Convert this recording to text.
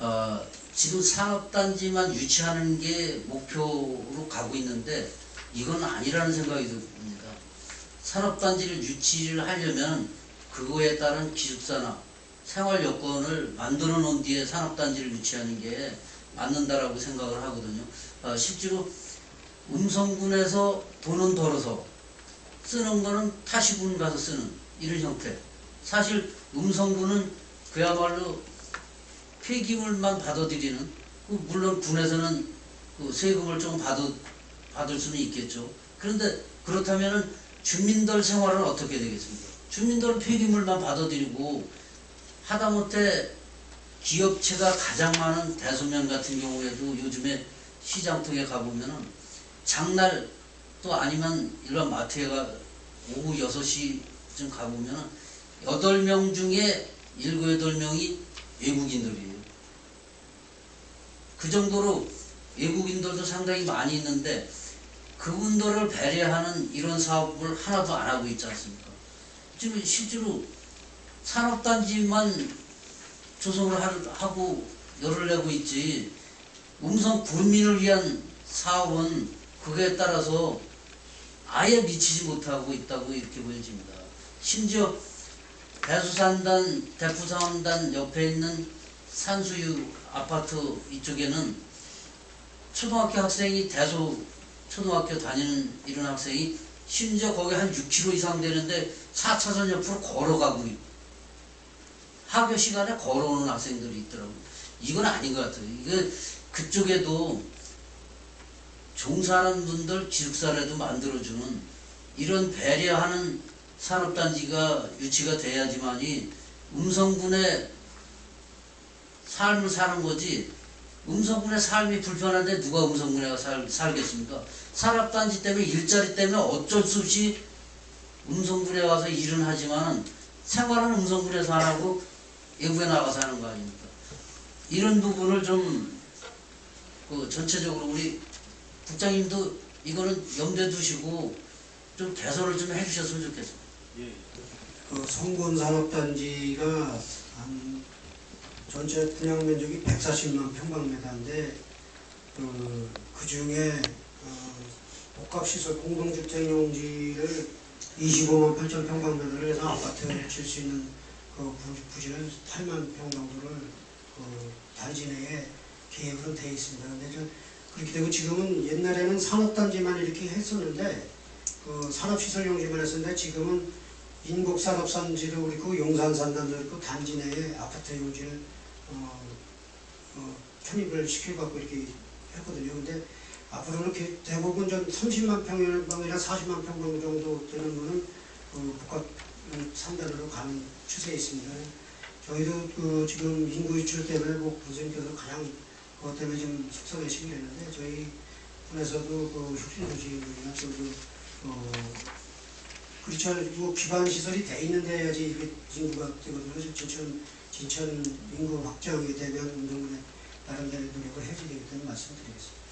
어, 지금 산업단지만 유치하는 게 목표로 가고 있는데 이건 아니라는 생각이 듭니다. 산업단지를 유치를 하려면 그거에 따른 기숙사나 생활 여건을 만들어 놓은 뒤에 산업단지를 유치하는 게 맞는다라고 생각을 하거든요. 어, 실제로 음성군에서 돈은 덜어서 쓰는 거는 타시군 가서 쓰는 이런 형태. 사실 음성군은 그야말로 폐기물만 받아들이는 그 물론 군에서는 그 세금을 좀 받아, 받을 수는 있겠죠. 그런데 그렇다면은 주민들 생활은 어떻게 되겠습니까? 주민들은 폐기물만 받아들이고 하다못해 기업체가 가장 많은 대소면 같은 경우에도 요즘에 시장통에 가보면은 장날 또 아니면 일반 마트에 가 오후 6시쯤 가보면은 8명 중에 7, 8명이 외국인들이에요. 그 정도로 외국인들도 상당히 많이 있는데 그분들을 배려하는 이런 사업을 하나도 안 하고 있지 않습니까? 지금 실제로 산업단지만 조성을 하- 하고 열을 내고 있지 음성 구민을 위한 사업은 그거에 따라서 아예 미치지 못하고 있다고 이렇게 보여집니다. 심지어 대수산단, 대푸산단 옆에 있는 산수유 아파트 이쪽에는 초등학교 학생이 대소 초등학교 다니는 이런 학생이 심지어 거기 한 6km 이상 되는데 4차선 옆으로 걸어가고 있- 학교 시간에 걸어오는 학생들이 있더라고요. 이건 아닌 것 같아요. 이거 그쪽에도 종사하는 분들 기숙사라도 만들어주는 이런 배려하는 산업단지가 유치가 돼야지만이 음성군의 삶을 사는 거지 음성군의 삶이 불편한데 누가 음성군에 살, 살겠습니까? 산업단지 때문에 일자리 때문에 어쩔 수 없이 음성군에 와서 일은 하지만 생활은 음성군에서 안 하고 외국에 나가서 하는 거 아닙니까? 이런 부분을 좀 그 전체적으로 우리 국장님도 이거는 염두에 두시고 좀 개선을 좀 해주셨으면 좋겠습니다. 그 성군 산업단지가 한 전체 분양 면적이 140만 평방미터인데 그, 그 중에 어, 복합시설 공동주택 용지를 25만 8천 평방미터를 해서 아파트를 칠 수 있는 그 부- 부지는 8만 평 정도를 그 단지 내에 계획으로 되어 있습니다. 근데 저 그렇게 되고 지금은 옛날에는 산업단지만 이렇게 했었는데 그 산업시설 용지만 했었는데 지금은 인국산업단지도 그렇고 용산산단도 그렇고 단지 내에 아파트 용지를 어, 어, 편입을 시켜갖고 이렇게 했거든요. 근데 앞으로는 이렇게 대부분 좀 30만 평방이나 40만 평방 정도 되는 거는 그 복합 음, 상단으로 가는 추세에 있습니다. 저희도 그 지금 인구 유출 때문에 뭐 선생님께서 가장 그것 때문에 좀 속상해시긴 했는데 저희 분에서도 그 혁신도시나 또그 어, 그렇죠. 뭐 기반 시설이 돼 있는데 해야지 이게 인구가 되거든요. 그래서 진천 진천 인구 확장이 되면 운동에 나름대로 노력을 해줘야 되겠다는 말씀드리겠습니다.